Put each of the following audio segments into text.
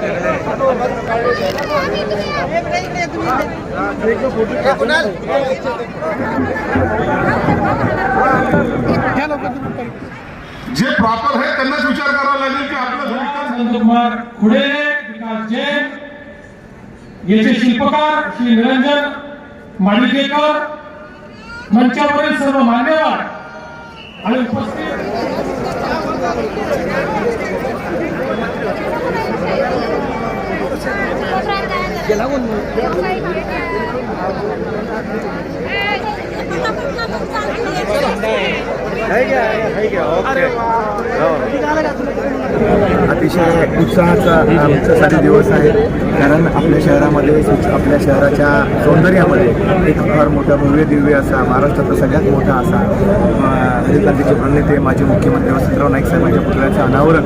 जे प्रॉपर आहे त्यांनाच विचार करावा लागेल की आपलं कुमार खुडे विकास जैन याचे शिल्पकार श्री निरंजन मालिकेकर मंचावरील सर्व मान्यवर आणि उपस्थित अतिशय उत्साहाचा आमच्यासाठी दिवस आहे. कारण आपल्या शहरामध्ये आपल्या शहराच्या सौंदर्यामध्ये एक फार मोठा भव्य दिव्य असा महाराष्ट्रातला सगळ्यात मोठा असा हरिकांतीचे प्रणेते माजी मुख्यमंत्री वसंतराव नाईक साहेबांच्या पुतळ्याचं अनावरण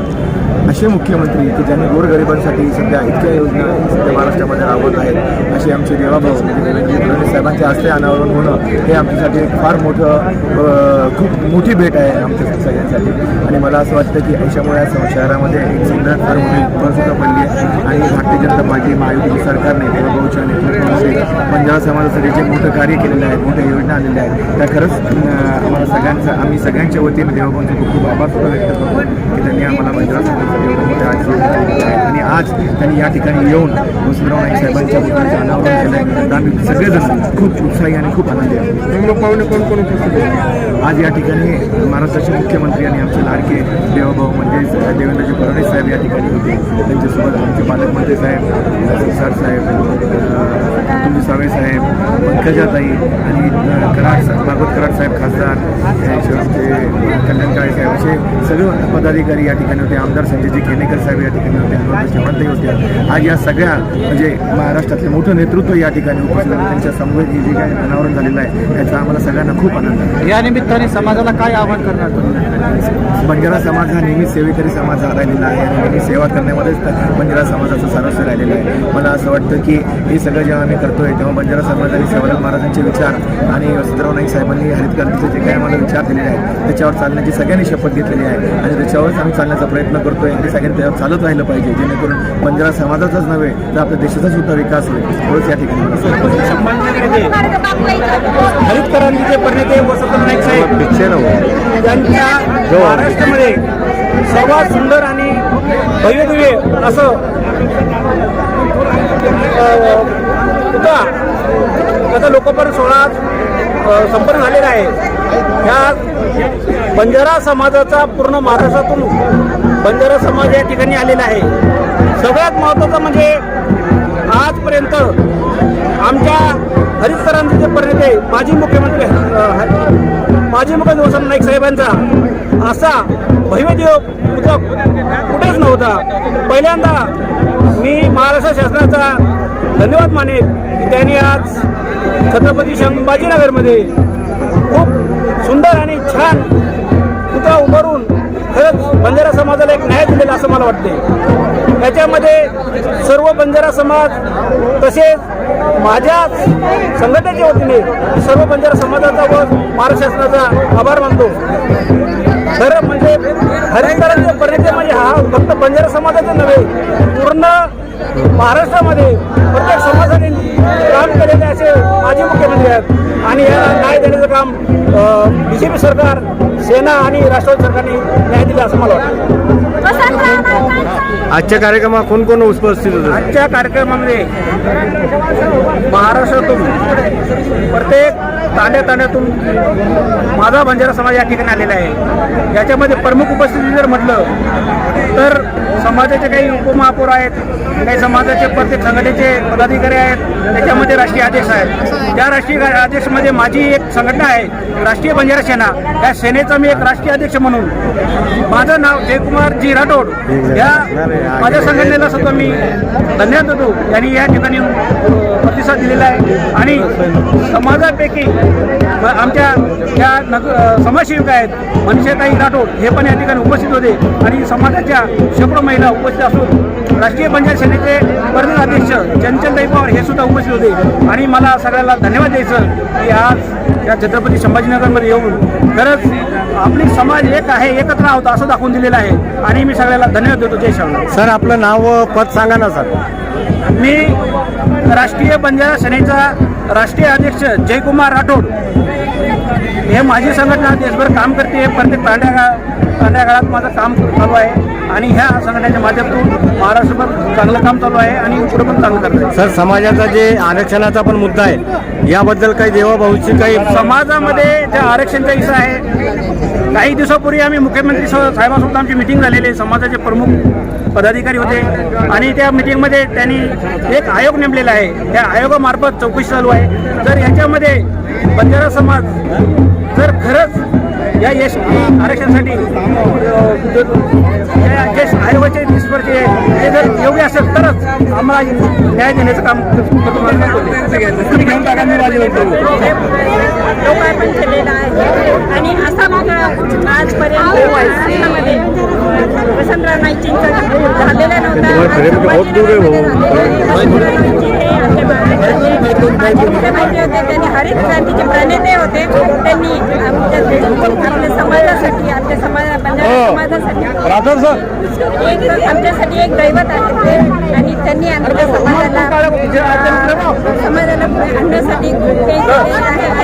असे मुख्यमंत्री की ज्यांनी गोरगरिबांसाठी सध्या इतक्या योजना सध्या महाराष्ट्रामध्ये राबवत आहेत असे आमचे देवाभाऊ म्हणजे फडणवीस साहेबांच्या हस्ते अनावरण होणं हे आमच्यासाठी एक फार मोठं खूप मोठी भेट आहे आमच्या सगळ्यांसाठी. आणि मला असं वाटतं की याच्यामुळे या शहरामध्ये एक सुंदर फार मोठी सुद्धा पडली आहे. आणि भारतीय जनता पार्टी महायुती सरकारने देवाभाऊच्या नेतृत्वामध्ये पंजाब समाजासाठी जे मोठं कार्य केलेलं आहे मोठ्या योजना आलेल्या आहेत. त्या खरंच आम्हाला सगळ्यांचा आम्ही सगळ्यांच्या वतीने देवाभाऊंचे खूप खूप आभार सुद्धा व्यक्त करतो की त्यांनी आम्हाला बंजारा आणि आज त्यांनी या ठिकाणी येऊन वसंतराव नाईक साहेबांच्या पुतळ्याचं अनावरण केलं आहे तर आम्ही सगळेजण खूप उत्साही आणि खूप आनंदी आहोत कोण आहे? आज या ठिकाणी महाराष्ट्राचे मुख्यमंत्री आणि आमचे लाडके देवभाऊ म्हणजेच देवेंद्रजी फडणवीस साहेब या ठिकाणी होते त्यांच्यासोबत आमचे पालकमंत्री साहेब संसार तुमचे सावे साहेब पंकजाताई आणि कराड भागवत कराड साहेब खासदार त्याशिवाय आमचे कल्याण काळे साहेब असे सर्व पदाधिकारी या ठिकाणी होते आमदार संजयजी केनेकर साहेब या ठिकाणी होते हनुमंत चव्हाणताई होते. आज या सगळ्या म्हणजे महाराष्ट्रातले मोठं नेतृत्व या ठिकाणी उपस्थित. त्यांच्या समवेत जे काही अनावरण झालेलं आहे याचा आम्हाला सगळ्यांना खूप आनंद आहे. या निमित्ताने समाजाला काय आवाहन करणार बंजारा समाज हा नेहमी सेवेकरी समाज राहिलेला आहे आणि नेहमी सेवा करण्यामध्येच बंजारा समाजाचं सारस्य राहिलेलं आहे. मला असं वाटतं की हे सगळं जेव्हा आम्ही करतोय. तेव्हा बंजारा समाज आणि सेवालाल महाराजांचे विचार आणि वसंतराव नाईक साहेबांनी हरितक्रांतीचे जे काही आम्हाला विचार दिलेले आहेत त्याच्यावर चालण्याची सगळ्यांनी शपथ घेतलेली आहे. आणि त्याच्यावरच आम्ही चालण्याचा प्रयत्न करतोय आणि सगळ्यांनी त्यावर चालत राहिलं पाहिजे जेणेकरून बंजारा समाजाचाच नव्हे तर आपल्या देशाचा सुद्धा विकास होईल. एवढंच या ठिकाणी. हरित क्रांतीचे प्रणेते वसंत नाईक साहेब. त्यांच्या महाराष्ट्रामध्ये सर्वात सुंदर आणि भव्य दिव्य असं अ, त्याचा लोकपर्यंत सोहळा संपन्न झालेला आहे. ह्या बंजारा समाजाचा पूर्ण महाराष्ट्रातून बंजारा समाज या ठिकाणी आलेला आहे. सगळ्यात महत्त्वाचं म्हणजे आजपर्यंत आमच्या हरितसरांचे जे प्रणेते माजी मुख्यमंत्री माजी मुख्यमंत्री वसंत नाईक साहेबांचा असा भव्यदेव उद्योग कुठेच नव्हता. पहिल्यांदा मी महाराष्ट्र शासनाचा धन्यवाद माने की त्यांनी आज छत्रपती संभाजीनगरमध्ये खूप सुंदर आणि छान पुतळा उभारून खरंच बंजारा समाजाला एक न्याय दिलेला असं मला वाटते. त्याच्यामध्ये सर्व बंजारा समाज तसेच माझ्या संघटनेच्या वतीने सर्व बंजारा समाजाचा व महाराष्ट्र शासनाचा आभार मानतो. खरं म्हणजे हरितकरांचे परिचय म्हणजे हा फक्त बंजारा समाजाचा नव्हे पूर्ण महाराष्ट्रामध्ये प्रत्येक समाजाने काम केलेले असे माजी मुख्यमंत्री आहेत. आणि या न्याय देण्याचं काम बी जे पी सरकार सेना आणि राष्ट्रवादी सरकारने न्याय दिला असं मला वाटतं. आजच्या कार्यक्रमात कोण कोण उपस्थित होते? आजच्या कार्यक्रमामध्ये महाराष्ट्रातून प्रत्येक तांड्या तांड्यातून माझा बंजारा समाज या ठिकाणी आलेला आहे. याच्यामध्ये प्रमुख उपस्थिती जर म्हटलं तर समाजाचे काही उपमहापौर आहेत काही समाजाचे प्रत्येक संघटनेचे पदाधिकारी आहेत त्याच्यामध्ये राष्ट्रीय अध्यक्ष आहेत. त्या राष्ट्रीय अध्यक्षमध्ये माझी एक संघटना आहे राष्ट्रीय बंजारा सेना. त्या सेनेचा मी एक राष्ट्रीय अध्यक्ष म्हणून. माझं नाव जयकुमार जी राठोड. या माझ्या संघटनेला सुद्धा मी धन्यवाद देतो. त्यांनी या ठिकाणी प्रतिसाद दिलेला आहे. आणि समाजापैकी आमच्या ज्या नग समाजसेविका आहेत मनसेताई राठोड हे पण या ठिकाणी उपस्थित होते. आणि समाजाच्या शेकडो महिला उपस्थित असून राष्ट्रीय पंचायत सेनेचे प्रदेश अध्यक्ष चंचलताई पवार हे सुद्धा उपस्थित होते. आणि मला सगळ्याला धन्यवाद द्यायचं की आज या छत्रपती संभाजीनगरमध्ये येऊन खरंच आपली समाज एक आहे एकत्र आहोत असं दाखवून दिलेलं आहे. आणि मी सगळ्याला धन्यवाद देतो. जय श्याम सर आपलं नाव व पद सांगा ना सर. मी राष्ट्रीय बंजारा सेनेचा राष्ट्रीय अध्यक्ष जयकुमार राठोड हे माझी संघटना देशभर काम करते. प्रत्येक तांड्या तांड्या काळात माझं काम चालू आहे आणि ह्या संघटनेच्या माध्यमातून महाराष्ट्रभर चांगलं काम चालू आहे आणि पुढे पण चांगलं करत आहे. सर समाजाचा जे आरक्षणाचा पण मुद्दा आहे याबद्दल काही देवाभाऊची काही समाजामध्ये ज्या आरक्षणचा इशू आहे काही दिवसापूर्वी आम्ही मुख्यमंत्री साहेबांसोबत आमची मिटिंग झालेली आहे. समाजाचे प्रमुख पदाधिकारी होते. आणि त्या मिटिंगमध्ये त्यांनी एक आयोग नेमलेला आहे. त्या आयोगामार्फत चौकशी चालू आहे. तर याच्यामध्ये बंजारा समाज जर खरंच या टी आरक्षणासाठी अ, या जे आयोगाचे निष्पत्ती आहे ते जर योग्य असेल तरच आम्हाला न्याय देण्याचं काम घेऊन माझी लोकार्पण केलेलं आहे आणि असा मग आजपर्यंत महाराष्ट्रामध्ये वसंतराव नाईकजींचा झालेला नव्हता माहिती होते त्यांनी हरित क्रांतीचे प्रणेते होते त्यांनी आपल्या समाजासाठी आपल्या समाजा समाजासाठी एक आमच्यासाठी एक दैवत आहे ते आणि त्यांनी आमच्या समाजाला समाजाला आणण्यासाठी खूप काही केलेलं आहे.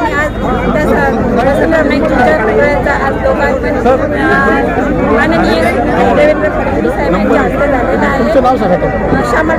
वसंतराव नाईकजींच्या पुतळ्याचा आज अं, माननीय देवेंद्र फडणवीस साहेबांच्या हस्ते झालेला आहे. श्यामल